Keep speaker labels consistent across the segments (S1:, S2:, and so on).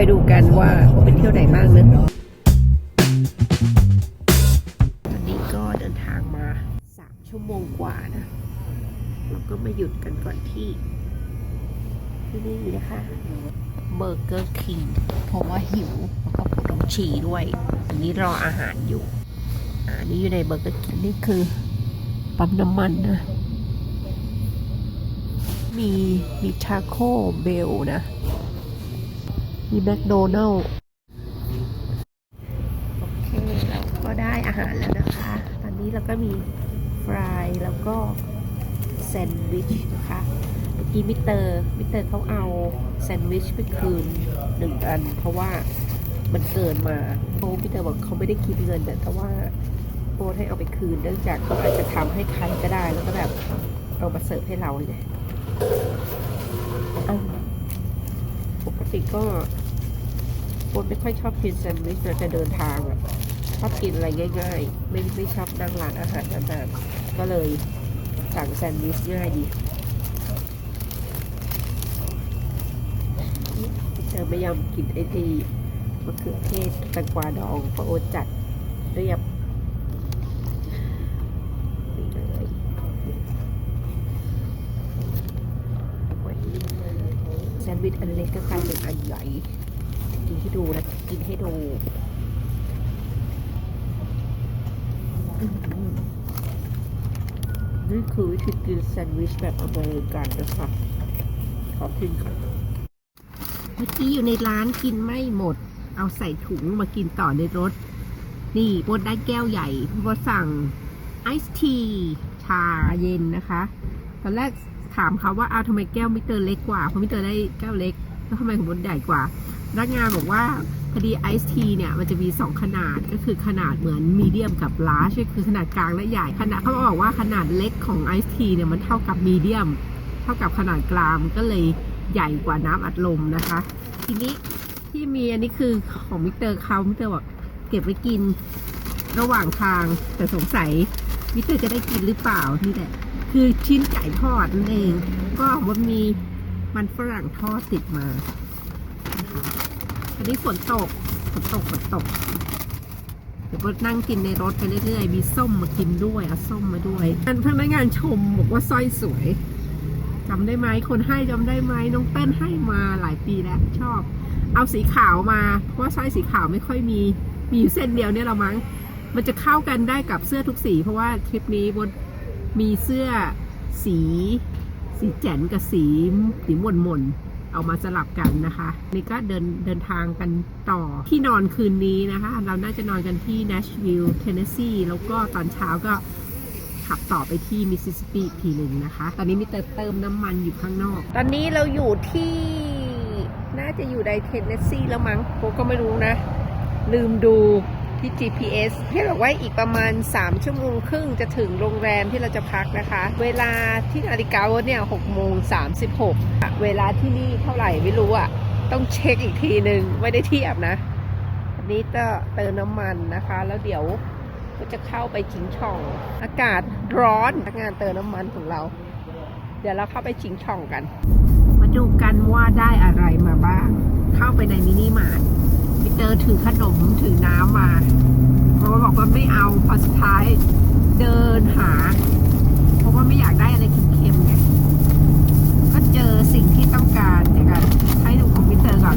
S1: อยดูกันว่าไปเที่ยวไหนบ้างนะตอนนี้ก็เดินทางมาสามชั่วโมงกว่านะเราก็มาหยุดกันก่อนที่ที่นี่นะคะเบอร์เกอร์คิงเพราะว่าหิวแล้วก็ปวดท้องฉี่ด้วยอันนี้รออาหารอยู่อะอันนี้อยู่ในเบอร์เกอร์คิงนี่คือปั๊มน้ำมันนะ มีมีทาโก้เบลนะ มีแมคโดนัลโอเคเราก็ได้อาหารแล้วนะคะ ตอนนี้เราก็มีฟรายแล้วก็แซนด์วิชนะคะเมื่อกี้มิเตอร์มิเตอร์เขาเอาแซนด์วิชไปคืนหนึ่งอัน เพราะว่ามันเกินมาเพรามิเตอร์บอกเขาไม่ได้คิดเงินแต่ว่าโอนให้เอาไปคืนเนื่องจากเขาอาจจะทำให้ใครก็ได้แล้วก็แบบเอามาเสิร์ฟให้เราเนี่ย ปกติก็โอนไม่ค่อยชอบกินแซนด์วิชนะจะเดินทางอะชอบกินอะไรง่ายๆ ไม่ไม่ชอบนั่งร้านอาหารนานๆก็เลยสั่งแซนด์วิชง่ายดีเธอไม่ยอมกินไอทีมะเขือเทศแตงกวาดองเพราะโอจัดเรียบนี่เลยโอ้ยแซนด์ วิชอันเล็กก็กลายเป็นอันใหญ่ กินให้ดูนะกินให้ดูนี่คือวิธีกินแซนด์วิชแบบอเมริกันนะคะขอกินก่อนเมื่อกี้อยู่ในร้านกินไม่หมด เอาใส่ถุงมากินต่อในรถ นี่บดได้แก้วใหญ่บดสั่งไอซ์ทีชาเย็นนะคะ ตอนแรก ถามเขาว่าเอาทำไมแก้วมิสเตอร์เล็กกว่าเพราะมิสเตอร์ได้แก้วเล็กแล้วทำไมของบดใหญ่กว่าพนักงานบอกว่าพอดีไอซ์ทีเนี่ยมันจะมี 2 ขนาดก็คือขนาดเหมือนมีเดียมกับลาร์ชคือขนาดกลางและใหญ่ขนาดเขาบอกว่าขนาดเล็กของไอซ์ทีเนี่ยมันเท่ากับมีเดียม เท่ากับขนาดกลางก็เลยใหญ่กว่าน้ำอัดลมนะคะ ทีนี้ที่มีอันนี้คือของมิสเตอร์เขามิสเตอร์บอกเก็บไว้กินระหว่างทางแต่สงสัยมิสเตอร์จะได้กินหรือเปล่านี่แหละ คือชิ้นไก่ทอดนั่นเอง ก็มันมีมันฝรั่งทอดติดมาอันนี้ฝนตกฝนตกฝนตกเดี๋ยวก็นั่งกินในรถไปเรื่อยๆ มีส้มมากินด้วยเอาส้มมาด้วยอันพนักงานชมบอกว่าสร้อยสวยจำได้ไหมคนให้จำได้ไหมน้องเต้นให้มาหลายปีแล้วชอบ เอาสีขาวมา เพราะว่าสร้อยสีขาวไม่ค่อยมีมีอยู่เส้นเดียวเนี่ยเรามั้งมันจะเข้ากันได้กับเสื้อทุกสี เพราะว่าทริปนี้บน มีเสื้อสี สีแจ๋นกับสีสีม่นมนๆเอามาสลับกันนะคะ นี่ก็เดินเดินทางกันต่อที่นอนคืนนี้นะคะ เราน่าจะนอนกันที่ Nashville Tennessee แล้วก็ตอนเช้าก็ขับต่อไปที่มิสซิสซิปปีอีกทีหนึ่งนะคะ ตอนนี้มีเติมเติมน้ำมันอยู่ข้างนอก ตอนนี้เราอยู่ที่ น่าจะอยู่ในเทนเนสซีแล้วมั้งโกก็ไม่รู้นะ ลืมดู ที่ GPS ที่บอกว่าอีกประมาณ 3 ชั่วโมงครึ่งจะถึงโรงแรมที่เราจะพักนะคะ เวลาที่นาฬิกาเนี่ย6โมง36เวลาที่นี่เท่าไหร่ไม่รู้อะต้องเช็คอีกทีหนึ่งไม่ได้เทียบนะ อันนี้ก็เติมน้ำมันนะคะ แล้วเดี๋ยวก็จะเข้าไปชิงช่อง อากาศร้อนพนักงานเติมน้ำมันของเรา เดี๋ยวเราเข้าไปชิงช่องกัน มาดูกันว่าได้อะไรมาบ้าง เข้าไปในมินิมาร์ท ไปเจอถือขนมถือน้ำมา เพราะว่าบอกว่าไม่เอาพอสุดท้ายเดินหา เพราะว่าไม่อยากได้อะไรเค็มๆไงก็เจอสิ่งที่ต้องการเดี๋ยวกันให้ดูของมิเตอร์ก่อน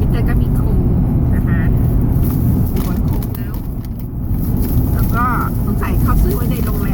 S1: มิเตอร์ก็มีโคงนะคะมีขวดโคแล้ว แล้วก็สงสัยเขาซื้อไว้ในโรงแรม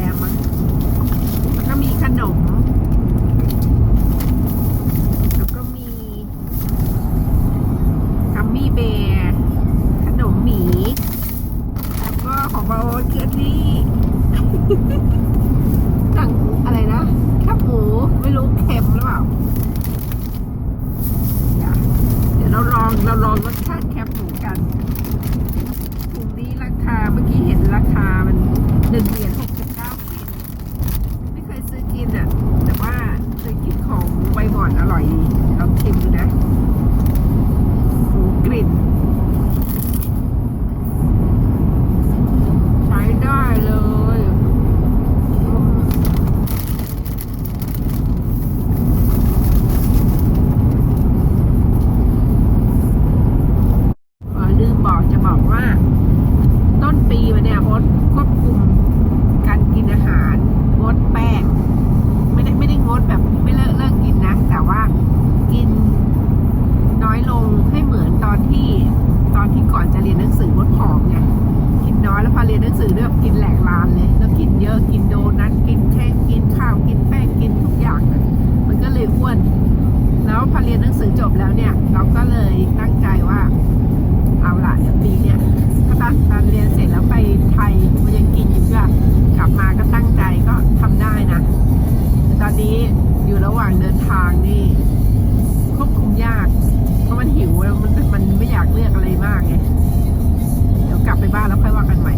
S1: ล้วพอเรียนหนังสือจบแล้วเนี่ย เราก็เลยตั้งใจว่า เอาละเดี๋ยวปีเนี่ยถ้าตอนเรียนเสร็จแล้วไปไทยมันยังกินอยู่ก็กลับมาก็ตั้งใจก็ทำได้นะตอนนี้อยู่ระหว่างเดินทางนี่ควบคุมยาก เพราะมันหิวแล้วมันมันไม่อยากเลือกอะไรมากไงเดี๋ยวกลับไปบ้านแล้วค่อยว่ากันใหม่